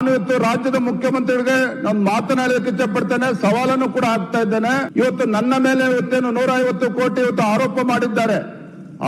ನಾನು ಇವತ್ತು ರಾಜ್ಯದ ಮುಖ್ಯಮಂತ್ರಿಗಳಿಗೆ ನಾನು ಮಾತನಾಡಲಿಕ್ಕೆ ಇಚ್ಛಪಡ್ತೇನೆ ಸವಾಲನ್ನು ಕೂಡ ಹಾಕ್ತಾ ಇದ್ದೇನೆ. ಇವತ್ತು ನನ್ನ ಮೇಲೆ ಇವತ್ತೇನು ನೂರ ಕೋಟಿ ಇವತ್ತು ಆರೋಪ ಮಾಡಿದ್ದಾರೆ.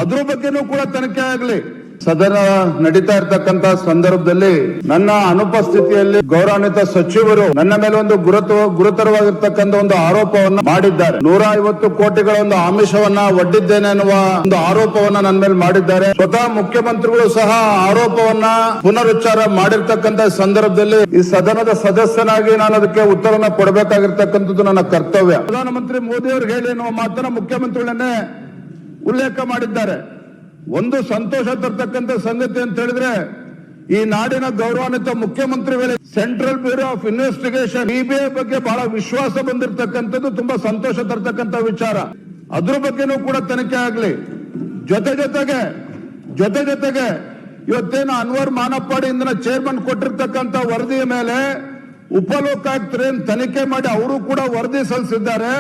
ಅದ್ರ ಬಗ್ಗೆನೂ ಕೂಡ ತನಿಖೆ ಆಗಲಿ. ಸದನ ನಡೀತಾ ಇರ್ತಕ್ಕಂತ ಸಂದರ್ಭದಲ್ಲಿ ನನ್ನ ಅನುಪಸ್ಥಿತಿಯಲ್ಲಿ ಗೌರವಾನ್ವಿತ ಸಚಿವರು ನನ್ನ ಮೇಲೆ ಒಂದು ಗುರುತು ಗುರುತರವಾಗಿರ್ತಕ್ಕಂಥ ಒಂದು ಆರೋಪವನ್ನು ಮಾಡಿದ್ದಾರೆ. ನೂರ ಐವತ್ತು ಕೋಟಿಗಳ ಒಂದು ಆಮಿಷವನ್ನ ಒಡ್ಡಿದ್ದೇನೆ ಅನ್ನುವ ಒಂದು ಆರೋಪವನ್ನ ನನ್ನ ಮೇಲೆ ಮಾಡಿದ್ದಾರೆ. ಸ್ವತಃ ಮುಖ್ಯಮಂತ್ರಿಗಳು ಸಹ ಆರೋಪವನ್ನ ಪುನರುಚ್ಚಾರ ಮಾಡಿರ್ತಕ್ಕಂತ ಸಂದರ್ಭದಲ್ಲಿ ಈ ಸದನದ ಸದಸ್ಯನಾಗಿ ನಾನು ಅದಕ್ಕೆ ಉತ್ತರನ ಕೊಡಬೇಕಾಗಿರ್ತಕ್ಕಂಥದ್ದು ನನ್ನ ಕರ್ತವ್ಯ. ಪ್ರಧಾನಮಂತ್ರಿ ಮೋದಿ ಅವರು ಹೇಳಿ ಎನ್ನುವ ಮಾತನ್ನ ಮುಖ್ಯಮಂತ್ರಿಗಳನ್ನೇ ಉಲ್ಲೇಖ ಮಾಡಿದ್ದಾರೆ. ಒಂದು ಸಂತೋಷ ತರ್ತಕ್ಕಂಥ ಸಂಗತಿ ಅಂತ ಹೇಳಿದ್ರೆ, ಈ ನಾಡಿನ ಗೌರವಾನ್ವಿತ ಮುಖ್ಯಮಂತ್ರಿಗಳೇ central bureau of investigation CBI ಬಗ್ಗೆ ಬಹಳ ವಿಶ್ವಾಸ ಬಂದಿರತಕ್ಕಂಥದ್ದು ತುಂಬಾ ಸಂತೋಷ ತರ್ತಕ್ಕಂಥ ವಿಚಾರ. ಅದ್ರ ಬಗ್ಗೆನೂ ಕೂಡ ತನಿಖೆ ಆಗ್ಲಿ. ಜೊತೆ ಜೊತೆಗೆ ಜೊತೆ ಜೊತೆಗೆ ಇವತ್ತೇನು ಅನ್ವರ್ ಮಾನಪ್ಪಾಡಿ ಇಂದಿನ ಚೇರ್ಮನ್ ಕೊಟ್ಟಿರ್ತಕ್ಕಂಥ ವರದಿಯ ಮೇಲೆ ಉಪಲೋಕಾಯುಕ್ತರೇನ್ ತನಿಖೆ ಮಾಡಿ, ಅವರು ಕೂಡ ವರದಿ ಸಲ್ಲಿಸಿದ್ದಾರೆ.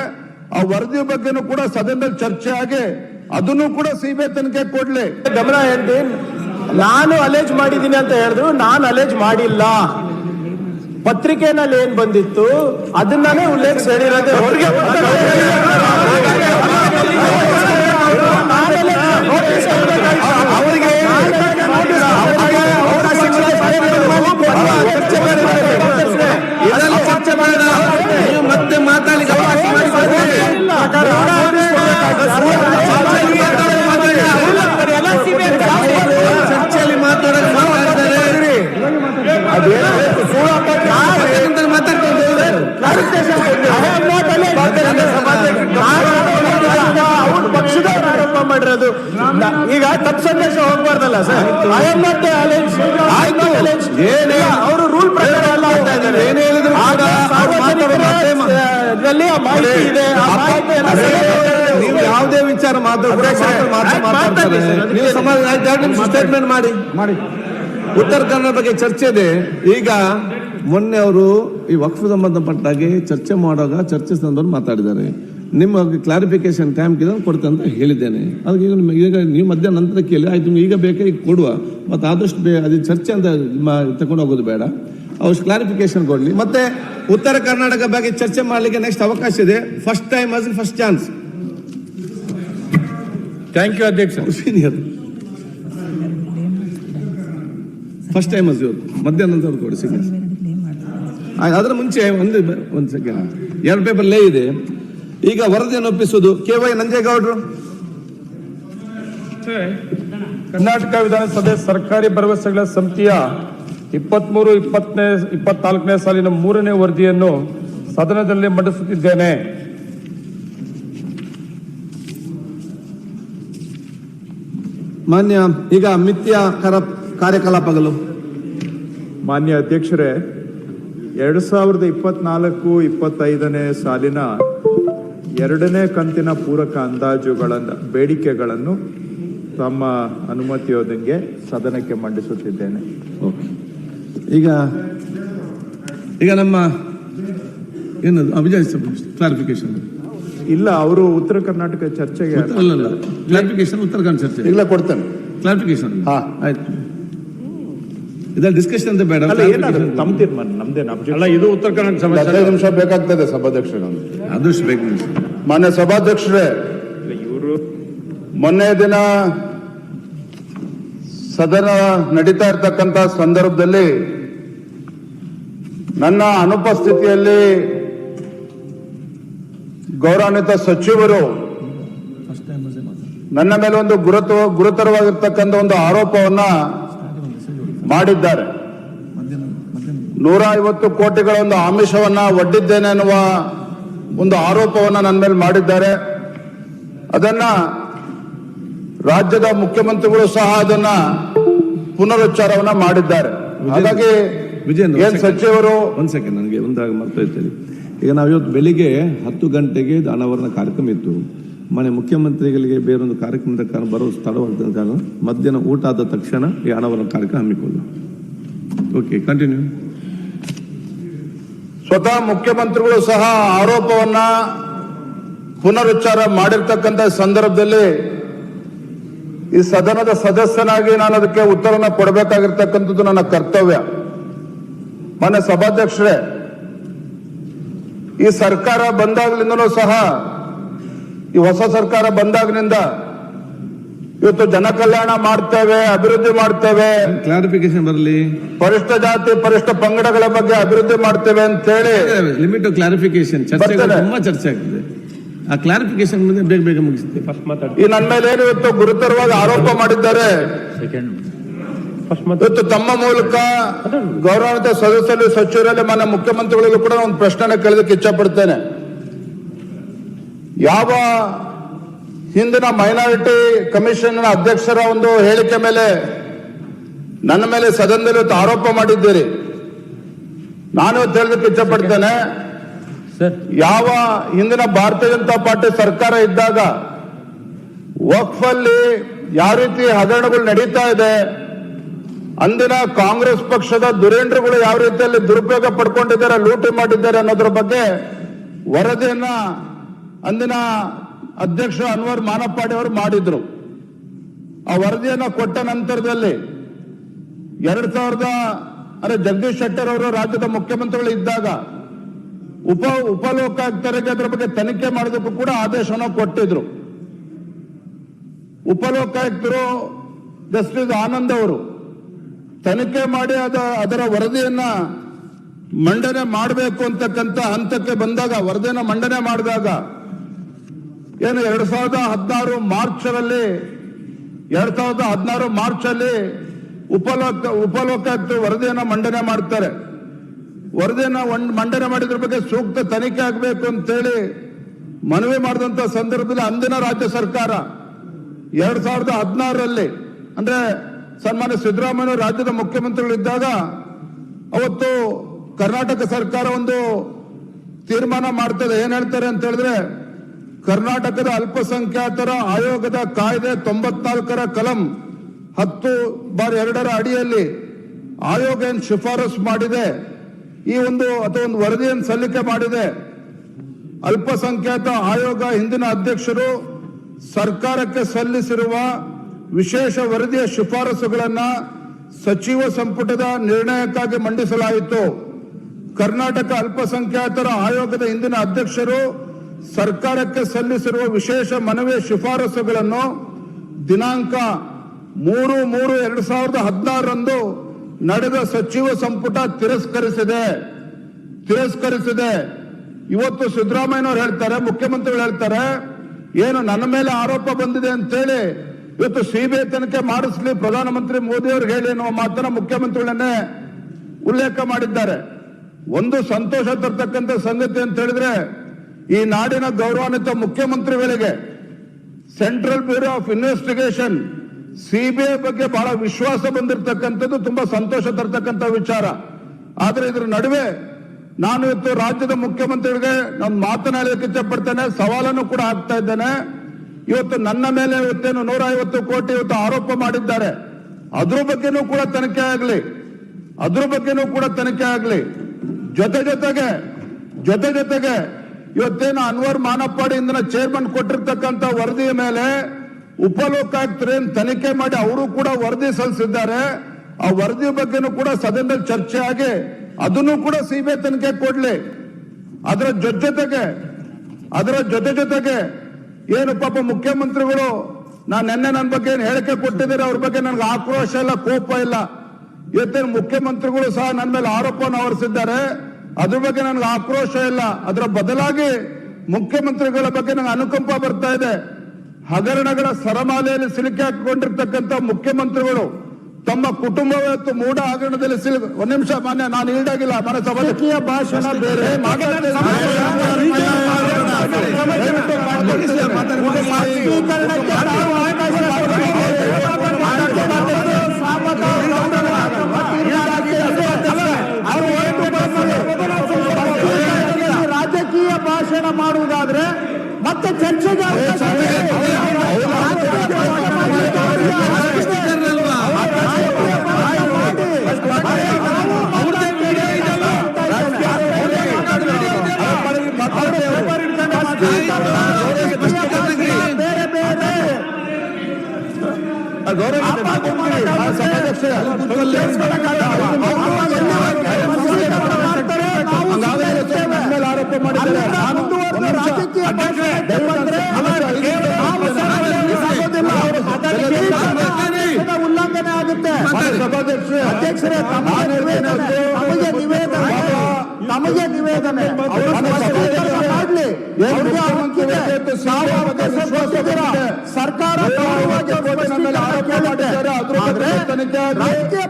ಆ ವರದಿ ಬಗ್ಗೆನೂ ಕೂಡ ಸದನದಲ್ಲಿ ಚರ್ಚೆ ಆಗಿ ಅದನ್ನು ಕೂಡ ಸಿಬಿಐ ತನಿಖೆ ಕೊಡ್ಲಿ. ಗಮನ ಹೇಳ್ತೀನಿ ನಾನು ಅಲೇಜ್ ಮಾಡಿದ್ದೀನಿ ಅಂತ ಹೇಳಿದ್ರು ನಾನು ಅಲೇಜ್ ಮಾಡಿಲ್ಲ. ಪತ್ರಿಕೆನಲ್ಲಿ ಏನ್ ಬಂದಿತ್ತು ಅದನ್ನೇ ಉಲ್ಲೇಖಿಸಿ ಹೇಳಿರೋದು ಹೊರಗೆ ಅವರಿಗೆ ಚರ್ಚೆ ಮಾಡಿದ ನೀವು ಮತ್ತೆ ಮಾತಾಡಲಿಕ್ಕೆ ಅವಕಾಶ ಚರ್ಚೆಯಲ್ಲಿ ಮಾತಾಡೋದು ಮಾತಾಡ್ತಾರೆ ಅವ್ರ ಪಕ್ಷದವ್ರು ಆರೋಪ ಮಾಡಿರೋದು. ಈಗ ತಪ್ಪು ಸಂದೇಶ ಹೋಗ್ಬಾರ್ದಲ್ಲ ಸರ್? ಐ ಆಮ್ ನಾಟ್ ಏನೇ ಅವರು ರೂಲ್ ಪ್ರಕಾರ ಇದ್ದಾರೆ? ಏನೇ ಹೇಳಿದ್ರು ಆಗ ನಲ್ಲಿ ಆ ಮಾಹಿತಿ ಇದೆ ಆ ಮಾಹಿತಿಯನ್ನ ನೀವು ಯಾವುದೇ ವಿಚಾರ ಮಾತಾಡ್ತಾರೆ. ಸ್ಟೇಟ್ಮೆಂಟ್ ಮಾಡಿ. ಮಾಡಿ. ಉತ್ತರ ಕನ್ನಡ ಬಗ್ಗೆ ಚರ್ಚೆ ಇದೆ. ಈಗ ಮೊನ್ನೆ ಅವರು ಈ ವಕ್ಫ್ ಸಂಬಂಧಪಟ್ಟಾಗಿ ಚರ್ಚೆ ಮಾಡುವಾಗ ಚರ್ಚೆ ಸಂದರ್ಭ ಮಾತಾಡಿದ್ದಾರೆ. ನಿಮ್ಮ ಕ್ಲಾರಿಫಿಕೇಶನ್ ಟೈಮ್ ಕೊಡ್ತೆ ಅಂತ ಹೇಳಿದ್ದೇನೆ. ಅದಕ್ಕೆ ಈಗ ನಿಮಗೆ ಈಗ ನೀವು ಮಧ್ಯಾಹ್ನ ನಂತರ ಕೇಳಿ. ಆಯ್ತು ನಿಮ್ಗೆ ಈಗ ಬೇಕಾ ಈಗ ಕೊಡುವ. ಮತ್ತು ಆದಷ್ಟು ಬೇ ಅದು ಚರ್ಚೆ ಅಂತ ಮ- ತಗೊಂಡು ಹೋಗೋದು ಬೇಡ. ಅವ್ರು ಕ್ಲಾರಿಫಿಕೇಶನ್ ಕೊಡಲಿ. ಮತ್ತೆ ಉತ್ತರ ಕರ್ನಾಟಕ ಬಗ್ಗೆ ಚರ್ಚೆ ಮಾಡಲಿಕ್ಕೆ ನೆಕ್ಸ್ಟ್ ಅವಕಾಶ ಇದೆ. First time as first chance thank you ಅಧ್ಯಕ್ಷ ಸೀನಿಯರ್ ಫಸ್ಟ್ ಟೈಮ್ ಅಸ್ ಇವತ್ತು ಮಧ್ಯಾಹ್ನ ನಂತರ ಕೊಡಿ ಸೀನಿಯರ್ ಅದರ ಮುಂಚೆ ಒಂದು ಒಂದು ಸೆಕೆಂಡ್ ಎರಡು ಪೇಪರ್ ಲೇ ಇದೆ. ಈಗ ವರದಿಯನ್ನು ಒಪ್ಪಿಸುವುದು ಕೆ ವೈ ನಂಜೇಗೌಡರು. ಕರ್ನಾಟಕ ವಿಧಾನಸಭೆ ಸರ್ಕಾರಿ ಭರವಸೆಗಳ ಸಮಿತಿಯ ಇಪ್ಪತ್ಮೂರು ಇಪ್ಪತ್ತನೇ ಇಪ್ಪತ್ನಾಲ್ಕನೇ ಸಾಲಿನ ಮೂರನೇ ವರದಿಯನ್ನು ಸದನದಲ್ಲಿ ಮಂಡಿಸುತ್ತಿದ್ದೇನೆ. ಮಾನ್ಯ ಈಗ ಮಿಥ್ಯ ಕರ ಕಾರ್ಯಕಲಾಪಗಳು. ಮಾನ್ಯ ಅಧ್ಯಕ್ಷರೇ ಎರಡು ಸಾವಿರದ ಇಪ್ಪತ್ನಾಲ್ಕು ಇಪ್ಪತ್ತೈದನೇ ಸಾಲಿನ ಎರಡನೇ ಕಂತಿನ ಪೂರಕ ಅಂದಾಜುಗಳನ್ನು ಬೇಡಿಕೆಗಳನ್ನು ತಮ್ಮ ಅನುಮತಿಯೋದಂಗೆ ಸದನಕ್ಕೆ ಮಂಡಿಸುತ್ತಿದ್ದೇನೆ. ಓಕೆ. ಈಗ ಈಗ ನಮ್ಮ ಏನದು ಅಭಿಜಯ್ ಕ್ಲಾರಿಫಿಕೇಶನ್ ಇಲ್ಲ ಅವರು ಉತ್ತರ ಕರ್ನಾಟಕ ಚರ್ಚೆಗೆ ಅಲ್ಲಲ್ಲ ಕ್ಲಾರಿಫಿಕೇಶನ್ ಉತ್ತರ ಕನ್ನಡ ಚರ್ಚೆ. ಇಲ್ಲ ಕೊಡ್ತೇನೆ. ಕ್ಲಾರಿಫಿಕೇಶನ್ ಹಾ. ಆಯ್ತು. ಇದ್ರಲ್ಲಿ ಡಿಸ್ಕಷನ್ ಅಂತ ಬೇಡ. ತಮ್ಮ ತೀರ್ಮಾನ ನಮ್ದೇನು? ಅಲ್ಲ ಇದು ಉತ್ತರ ಕನ್ನಡ ಹದಿನೈದು ನಿಮಿಷ ಬೇಕಾಗ್ತದೆ ಸಭಾಧ್ಯಕ್ಷರು ಅದು ಬೇಕು. ನಿಮಿಷ. ಮಾನ್ಯ ಸಭಾಧ್ಯಕ್ಷರೇ ಇವರು. ಮೊನ್ನೆ ದಿನ ಸದನ ನಡೀತಾ ಇರತಕ್ಕಂತ ಸಂದರ್ಭದಲ್ಲಿ ನನ್ನ ಅನುಪಸ್ಥಿತಿಯಲ್ಲಿ ಗೌರವಾನ್ವಿತ ಸಚಿವರು ನನ್ನ ಮೇಲೆ ಒಂದು ಗುರುತ ಗುರುತರವಾಗಿರ್ತಕ್ಕಂಥ ಒಂದು ಆರೋಪವನ್ನ ಮಾಡಿದ್ದಾರೆ. ನೂರ ಐವತ್ತು ಕೋಟಿಗಳ ಒಂದು ಆಮಿಷವನ್ನ ಒಡ್ಡಿದ್ದೇನೆ ಅನ್ನುವ ಒಂದು ಆರೋಪವನ್ನ ನನ್ನ ಮೇಲೆ ಮಾಡಿದ್ದಾರೆ. ಅದನ್ನ ರಾಜ್ಯದ ಮುಖ್ಯಮಂತ್ರಿಗಳು ಸಹ ಅದನ್ನ ಪುನರುಚ್ಚಾರವನ್ನ ಮಾಡಿದ್ದಾರೆ. ಹಾಗಾಗಿ ವಿಜಯನ್ ಏನ್ ಸಚಿವರು ಒಂದ್ ಸೆಕೆಂಡ್ ನನಗೆ ಒಂದಾಗ ಮರ್ತೋಯ್ತೇನೆ ಈಗ ನಾವು ಇವತ್ತು ಬೆಳಿಗ್ಗೆ ಹತ್ತು ಗಂಟೆಗೆ ಅನಾವರಣ ಕಾರ್ಯಕ್ರಮ ಇತ್ತು. ಮನೆ ಮುಖ್ಯಮಂತ್ರಿಗಳಿಗೆ ಬೇರೊಂದು ಕಾರ್ಯಕ್ರಮದ ಕಾರಣ ಬರೋ ತಡವಾದ ಕಾರಣ ಮಧ್ಯಾಹ್ನ ಊಟ ಆದ ತಕ್ಷಣ ಈ ಅನಾವರಣ ಕಾರ್ಯಕ್ರಮ ಹಮ್ಮಿಕೊಳ್ಳು ಓಕೆ ಕಂಟಿನ್ಯೂ ಸ್ವತಃ ಮುಖ್ಯಮಂತ್ರಿಗಳು ಸಹ ಆರೋಪವನ್ನ ಪುನರುಚ್ಚಾರ ಮಾಡಿರ್ತಕ್ಕಂಥ ಸಂದರ್ಭದಲ್ಲಿ ಈ ಸದನದ ಸದಸ್ಯನಾಗಿ ನಾನು ಅದಕ್ಕೆ ಉತ್ತರನ ಕೊಡಬೇಕಾಗಿರ್ತಕ್ಕಂಥದ್ದು ನನ್ನ ಕರ್ತವ್ಯ. ಮಾನ್ಯ ಸಭಾಧ್ಯಕ್ಷರೇ, ಈ ಸರ್ಕಾರ ಬಂದಾಗ್ಲಿಂದನೂ ಸಹ, ಈ ಹೊಸ ಸರ್ಕಾರ ಬಂದಾಗಿನಿಂದ ಇವತ್ತು ಜನ ಕಲ್ಯಾಣ ಮಾಡ್ತೇವೆ ಅಭಿವೃದ್ಧಿ ಮಾಡ್ತೇವೆ. ಕ್ಲಾರಿಫಿಕೇಶನ್ ಬರಲಿ. ಪರಿಷ್ಠ ಜಾತಿ ಪರಿಷ್ಠ ಪಂಗಡಗಳ ಬಗ್ಗೆ ಅಭಿವೃದ್ಧಿ ಮಾಡ್ತೇವೆ ಅಂತೇಳಿ ಲಿಮಿಟ್ ಕ್ಲಾರಿಫಿಕೇಶನ್ ಚರ್ಚೆ. ತುಂಬಾ ಚರ್ಚೆ ಆಗ್ತದೆ. ಆ ಕ್ಲಾರಿಫಿಕೇಶನ್ ಮುಂದೆ ಬೇಗ ಬೇಗ ಮುಗಿಸ್ತೀವಿ. ಈ ನನ್ನ ಮೇಲೆ ಏನು ಇವತ್ತು ಗುರುತರವಾಗಿ ಆರೋಪ ಮಾಡಿದ್ದಾರೆ? ಇವತ್ತು ತಮ್ಮ ಮೂಲಕ ಗೌರವಾನ್ವಿತ ಸದಸ್ಯರು ಸಚಿವರಲ್ಲಿ ಮಾನ್ಯ ಮುಖ್ಯಮಂತ್ರಿಗಳಿಗೂ ಕೂಡ ಒಂದು ಪ್ರಶ್ನೆ ಕೇಳೋದಕ್ಕೆ ಇಚ್ಛಪಡ್ತೇನೆ ಯಾವ ಹಿಂದಿನ ಮೈನಾರಿಟಿ ಕಮಿಷನ್ ಅಧ್ಯಕ್ಷರ ಒಂದು ಹೇಳಿಕೆ ಮೇಲೆ ನನ್ನ ಮೇಲೆ ಸದನದಲ್ಲಿ ಆರೋಪ ಮಾಡಿದ್ದೀರಿ. ನಾನು ತಿಳಿದಕ್ಕೆ ಇಚ್ಛಪಡ್ತೇನೆ ಯಾವ ಹಿಂದಿನ ಭಾರತೀಯ ಜನತಾ ಪಾರ್ಟಿ ಸರ್ಕಾರ ಇದ್ದಾಗ ವಕ್ಫ್ ಅಲ್ಲಿ ಯಾವ ರೀತಿ ಹಗರಣಗಳು ನಡೀತಾ ಇದೆ ಅಂದಿನ ಕಾಂಗ್ರೆಸ್ ಪಕ್ಷದ ದುರೇಂದ್ರಗಳು ಯಾವ ರೀತಿಯಲ್ಲಿ ದುರುಪಯೋಗ ಪಡ್ಕೊಂಡಿದ್ದಾರೆ ಲೂಟಿ ಮಾಡಿದ್ದಾರೆ ಅನ್ನೋದ್ರ ಬಗ್ಗೆ ವರದಿಯನ್ನ ಅಂದಿನ ಅಧ್ಯಕ್ಷ ಅನ್ವರ್ ಮಾನಪ್ಪಾಡಿ ಅವರು ಮಾಡಿದ್ರು. ಆ ವರದಿಯನ್ನು ಕೊಟ್ಟ ನಂತರದಲ್ಲಿ ಎರಡ್ ಸಾವಿರದ, ಅಂದ್ರೆ ಜಗದೀಶ್ ಶೆಟ್ಟರ್ ಅವರು ರಾಜ್ಯದ ಮುಖ್ಯಮಂತ್ರಿಗಳು ಇದ್ದಾಗ ಉಪ ಉಪಲೋಕಾಯುಕ್ತರಿಗೆ ಅದರ ಬಗ್ಗೆ ತನಿಖೆ ಮಾಡೋದಕ್ಕೂ ಕೂಡ ಆದೇಶವನ್ನು ಕೊಟ್ಟಿದ್ರು. ಉಪಲೋಕಾಯುಕ್ತರು ಜಸ್ಟಿಸ್ ಆನಂದ್ ಅವರು ತನಿಖೆ ಮಾಡಿ ಅದ, ಅದರ ವರದಿಯನ್ನ ಮಂಡನೆ ಮಾಡಬೇಕು ಅಂತಕ್ಕಂಥ ಹಂತಕ್ಕೆ ಬಂದಾಗ, ವರದಿಯನ್ನು ಮಂಡನೆ ಮಾಡಿದಾಗ ಏನು ಎರಡ್ ಸಾವಿರದ ಹದಿನಾರು ಮಾರ್ಚ್ ಎರಡ್ ಸಾವಿರದ ಹದಿನಾರು ಮಾರ್ಚ್ ಅಲ್ಲಿ ಉಪಲೋಕ ಉಪಲೋಕಾಯುಕ್ತ ವರದಿಯನ್ನು ಮಂಡನೆ ಮಾಡ್ತಾರೆ. ವರದಿಯನ್ನ ಮಂಡನೆ ಮಾಡಿದ್ರ ಬಗ್ಗೆ ಸೂಕ್ತ ತನಿಖೆ ಆಗಬೇಕು ಅಂತೇಳಿ ಮನವಿ ಮಾಡಿದಂತ ಸಂದರ್ಭದಲ್ಲಿ ಅಂದಿನ ರಾಜ್ಯ ಸರ್ಕಾರ ಎರಡ್ ಸಾವಿರದ ಹದಿನಾರರಲ್ಲಿ, ಅಂದ್ರೆ ಸನ್ಮಾನ್ಯ ಸಿದ್ದರಾಮಯ್ಯ ರಾಜ್ಯದ ಮುಖ್ಯಮಂತ್ರಿಗಳಿದ್ದಾಗ ಅವತ್ತು ಕರ್ನಾಟಕ ಸರ್ಕಾರ ಒಂದು ತೀರ್ಮಾನ ಮಾಡ್ತದೆ. ಏನ್ ಹೇಳ್ತಾರೆ ಅಂತ ಹೇಳಿದ್ರೆ ಕರ್ನಾಟಕದ ಅಲ್ಪಸಂಖ್ಯಾತರ ಆಯೋಗದ ಕಾಯ್ದೆ ತೊಂಬತ್ನಾಲ್ಕರ ಕಲಂ ಹತ್ತು ಬಾರ್ ಎರಡರ ಅಡಿಯಲ್ಲಿ ಆಯೋಗ ಏನ್ ಶಿಫಾರಸು ಮಾಡಿದೆ, ಈ ಒಂದು ಅಥವಾ ಒಂದು ವರದಿಯನ್ನು ಸಲ್ಲಿಕೆ ಮಾಡಿದೆ. ಅಲ್ಪಸಂಖ್ಯಾತ ಆಯೋಗ ಹಿಂದಿನ ಅಧ್ಯಕ್ಷರು ಸರ್ಕಾರಕ್ಕೆ ಸಲ್ಲಿಸಿರುವ ವಿಶೇಷ ವರದಿಯ ಶಿಫಾರಸುಗಳನ್ನು ಸಚಿವ ಸಂಪುಟದ ನಿರ್ಣಯಕ್ಕಾಗಿ ಮಂಡಿಸಲಾಯಿತು. ಕರ್ನಾಟಕ ಅಲ್ಪಸಂಖ್ಯಾತರ ಆಯೋಗದ ಹಿಂದಿನ ಅಧ್ಯಕ್ಷರು ಸರ್ಕಾರಕ್ಕೆ ಸಲ್ಲಿಸಿರುವ ವಿಶೇಷ ಮನವಿ ಶಿಫಾರಸುಗಳನ್ನು ದಿನಾಂಕ ಮೂರು ಮೂರು ಎರಡು ಸಾವಿರದ ಹದಿನಾರರಂದು ನಡೆದ ಸಚಿವ ಸಂಪುಟ ತಿರಸ್ಕರಿಸಿದೆ. ತಿರಸ್ಕರಿಸಿದೆ. ಇವತ್ತು ಸಿದ್ದರಾಮಯ್ಯನವ್ರು ಹೇಳ್ತಾರೆ, ಮುಖ್ಯಮಂತ್ರಿಗಳು ಹೇಳ್ತಾರೆ, ಏನು ನನ್ನ ಮೇಲೆ ಆರೋಪ ಬಂದಿದೆ ಅಂತೇಳಿ ಇವತ್ತು ಸಿಬಿಐ ತನಿಖೆ ಮಾಡಿಸ್ಲಿ, ಪ್ರಧಾನಮಂತ್ರಿ ಮೋದಿ ಅವ್ರಿಗೆ ಹೇಳಿ ಎನ್ನುವ ಮಾತನ್ನ ಮುಖ್ಯಮಂತ್ರಿಗಳನ್ನೇ ಉಲ್ಲೇಖ ಮಾಡಿದ್ದಾರೆ. ಒಂದು ಸಂತೋಷ ತರ್ತಕ್ಕಂಥ ಸಂಗತಿ ಅಂತ ಹೇಳಿದ್ರೆ ಈ ನಾಡಿನ ಗೌರವಾನ್ವಿತ ಮುಖ್ಯಮಂತ್ರಿಗಳಿಗೆ central bureau of investigation CBI ಬಗ್ಗೆ ಬಹಳ ವಿಶ್ವಾಸ ಬಂದಿರತಕ್ಕಂಥದ್ದು, ತುಂಬಾ ಸಂತೋಷ ತರತಕ್ಕಂಥ ವಿಚಾರ. ಆದ್ರೆ ಇದ್ರ ನಡುವೆ ನಾನು ಇವತ್ತು ರಾಜ್ಯದ ಮುಖ್ಯಮಂತ್ರಿಗಳಿಗೆ ನಾನು ಮಾತನಾಡಲಿಕ್ಕೆ ಇಚ್ಛಪಡ್ತೇನೆ ಸವಾಲನ್ನು ಕೂಡ ಹಾಕ್ತಾ ಇದ್ದೇನೆ. ಇವತ್ತು ನನ್ನ ಮೇಲೆ ಇವತ್ತೇನು ನೂರ ಕೋಟಿ ಇವತ್ತು ಆರೋಪ ಮಾಡಿದ್ದಾರೆ. ಅದ್ರ ಬಗ್ಗೆನೂ ಕೂಡ ತನಿಖೆ ಆಗಲಿ, ಅದ್ರ ಬಗ್ಗೆನೂ ಕೂಡ ತನಿಖೆ ಆಗಲಿ. ಜೊತೆ ಜೊತೆಗೆ ಜೊತೆ ಜೊತೆಗೆ ಇವತ್ತೇನು ಅನ್ವರ್ ಮಾನಪ್ಪಾಡಿ ಇಂದಿನ ಚೇರ್ಮನ್ ಕೊಟ್ಟಿರ್ತಕ್ಕಂಥ ವರದಿಯ ಮೇಲೆ ಉಪಲೋಕಾಯುಕ್ತರೇನ್ ತನಿಖೆ ಮಾಡಿ ಅವರು ಕೂಡ ವರದಿ ಸಲ್ಲಿಸಿದ್ದಾರೆ. ಆ ವರದಿ ಬಗ್ಗೆನೂ ಕೂಡ ಸದನದಲ್ಲಿ ಚರ್ಚೆ ಆಗಿ ಅದನ್ನು ಕೂಡ ಸಿಬಿಐ ತನಿಖೆ ಕೊಡ್ಲಿ. ಅದರ ಜೊತೆ ಜೊತೆಗೆ, ಅದರ ಜೊತೆ ಜೊತೆಗೆ ಏನು ಪಾಪ ಮುಖ್ಯಮಂತ್ರಿಗಳು, ನಾನು ನಿನ್ನೆ ನನ್ನ ಬಗ್ಗೆ ಏನು ಹೇಳಿಕೆ ಕೊಟ್ಟಿದ್ದಾರೆ, ಅವ್ರ ಬಗ್ಗೆ ನನಗೆ ಆಕ್ರೋಶ ಇಲ್ಲ, ಕೋಪ ಇಲ್ಲ. ಇವತ್ತೇನು ಮುಖ್ಯಮಂತ್ರಿಗಳು ಸಹ ನನ್ನ ಮೇಲೆ ಆರೋಪವನ್ನು ಹೊರಿಸಿದ್ದಾರೆ ಅದ್ರ ಬಗ್ಗೆ ನನಗೆ ಆಕ್ರೋಶ ಇಲ್ಲ. ಅದರ ಬದಲಾಗಿ ಮುಖ್ಯಮಂತ್ರಿಗಳ ಬಗ್ಗೆ ನನಗೆ ಅನುಕಂಪ ಬರ್ತಾ ಇದೆ. ಹಗರಣಗಳ ಸರಮಾಲೆಯಲ್ಲಿ ಸಿಲುಕಿ ಹಾಕಿಕೊಂಡಿರ್ತಕ್ಕಂಥ ಮುಖ್ಯಮಂತ್ರಿಗಳು ತಮ್ಮ ಕುಟುಂಬ ಮೂಡ ಮೂಢ ಹಗರಣದಲ್ಲಿ ಸಿಲುಕು ಒಂದ್ ನಿಮಿಷ ಮಾನ್ಯ ನಾನು ಈಡಾಗಿಲ್ಲ ಮನೆ ಸಭಾಕೀಯ ಭಾಷಣ ಬೇರೆ. ಮಾಡುವುದಾದ್ರೆ ಮತ್ತೆ ಚರ್ಚೆಗೆ ತಮಗೆ ನಿವೇದನೆ ತಮಗೆ ನಿವೇದನೆ ಮಾಡಲಿ ಸರ್ಕಾರ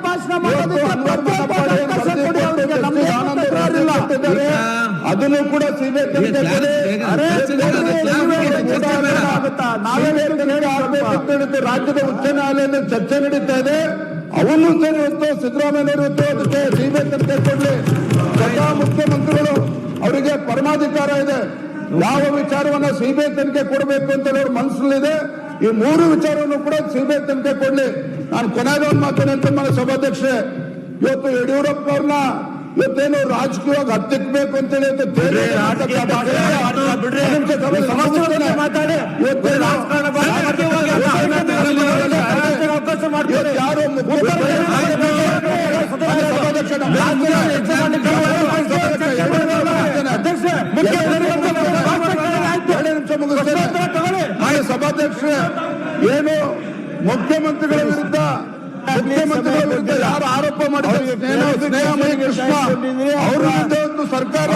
ಭಾಷಣ ಅದನ್ನು ಕೂಡ ಸಿಗಬೇಕಾಗುತ್ತೆ ನಾವೇ ನಡೀತು ರಾಜ್ಯದ ಉಚ್ಚ ನ್ಯಾಯಾಲಯದಲ್ಲಿ ಚರ್ಚೆ ನಡೀತಾ ಇದೆ. ಅವನು ಸರಿ ಇತ್ತು ಸಿದ್ದರಾಮಯ್ಯವರು ಇತ್ತು ಅದಕ್ಕೆ ಸಿಬೇಕಂತ ತಿಳ್ಕೊಳ್ಳಿ ಮುಖ್ಯಮಂತ್ರಿಗಳು ಅವರಿಗೆ ಪರಮಾಧಿಕಾರ ಇದೆ. ಯಾವ ವಿಚಾರವನ್ನ ಸಿಬಿಐ ತನಿಖೆ ಕೊಡಬೇಕು ಅಂತ ಹೇಳಿ ಮನಸ್ಸಲ್ಲಿದೆ ಈ ಮೂರು ವಿಚಾರವನ್ನು ಕೂಡ ಸಿಬಿಐ ತನಿಖೆ ಕೊಡ್ಲಿ. ನಾನು ಕೊನೆಗೆ ಒಂದು ಮಾತಾಡಿ ಅಂತ ಮನೆ ಸಭಾಧ್ಯಕ್ಷೆ ಇವತ್ತು ಯಡಿಯೂರಪ್ಪ ಅವ್ರನ್ನ ಇವತ್ತೇನು ರಾಜಕೀಯವಾಗಿ ಹತ್ತಿಕ್ಬೇಕು ಅಂತೇಳಿ ಸಮಸ್ಯೆ ಮಾಡ್ತಾರೆ ಏನು ಮುಖ್ಯಮಂತ್ರಿಗಳ ವಿರುದ್ಧ ಮುಖ್ಯಮಂತ್ರಿಗಳ ವಿರುದ್ಧ ಯಾರು ಆರೋಪ ಮಾಡಿದ್ದಾರೆ ಕೃಷ್ಣ ಅವರ ಒಂದು ಸರ್ಕಾರ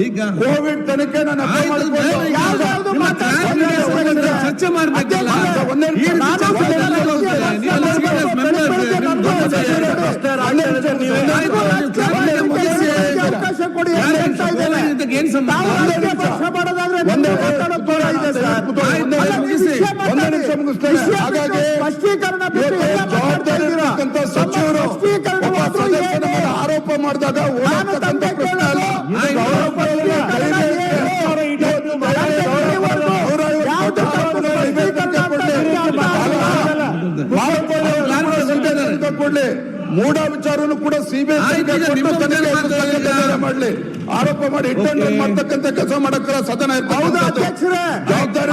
ಈಗ ಕೋವಿಡ್ ತನಿಖೆ ನನ್ನ ಚರ್ಚೆ ಮಾಡಬೇಕಲ್ಲ? ಒಂದೇ ನಿಮಿಷ. ಮುಗಿಸ್ತೇನೆ. ಹಾಗಾಗಿ ನಾನು ತಂದೆ ಕೇಳೋದು ಕೊಡ್ಲಿ ಮೂಢ ಕೂಡ ಸಿಬಿಐ ಮಾಡಲಿ. ಆರೋಪ ಮಾಡಿ ಇಟ್ಕೊಂಡು ಮಾಡ್ತಕ್ಕಂಥ ಕೆಲಸ ಮಾಡಕ್ಕಲ್ಲ ಸದನ ಹೌದಾ ಅಧ್ಯಕ್ಷರೇ. ಜವಾಬ್ದಾರಿ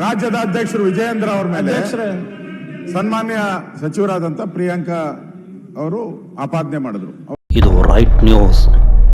ರಾಜ್ಯದ ಅಧ್ಯಕ್ಷರು ವಿಜಯೇಂದ್ರ ಅವರ ಮೇಲೆ ಸನ್ಮಾನ್ಯ ಸಚಿವರಾದಂತ ಪ್ರಿಯಾಂಕಾ ಅವರು ಆಪಾದನೆ ಮಾಡಿದ್ರು. ಇದು ರೈಟ್ ನ್ಯೂಸ್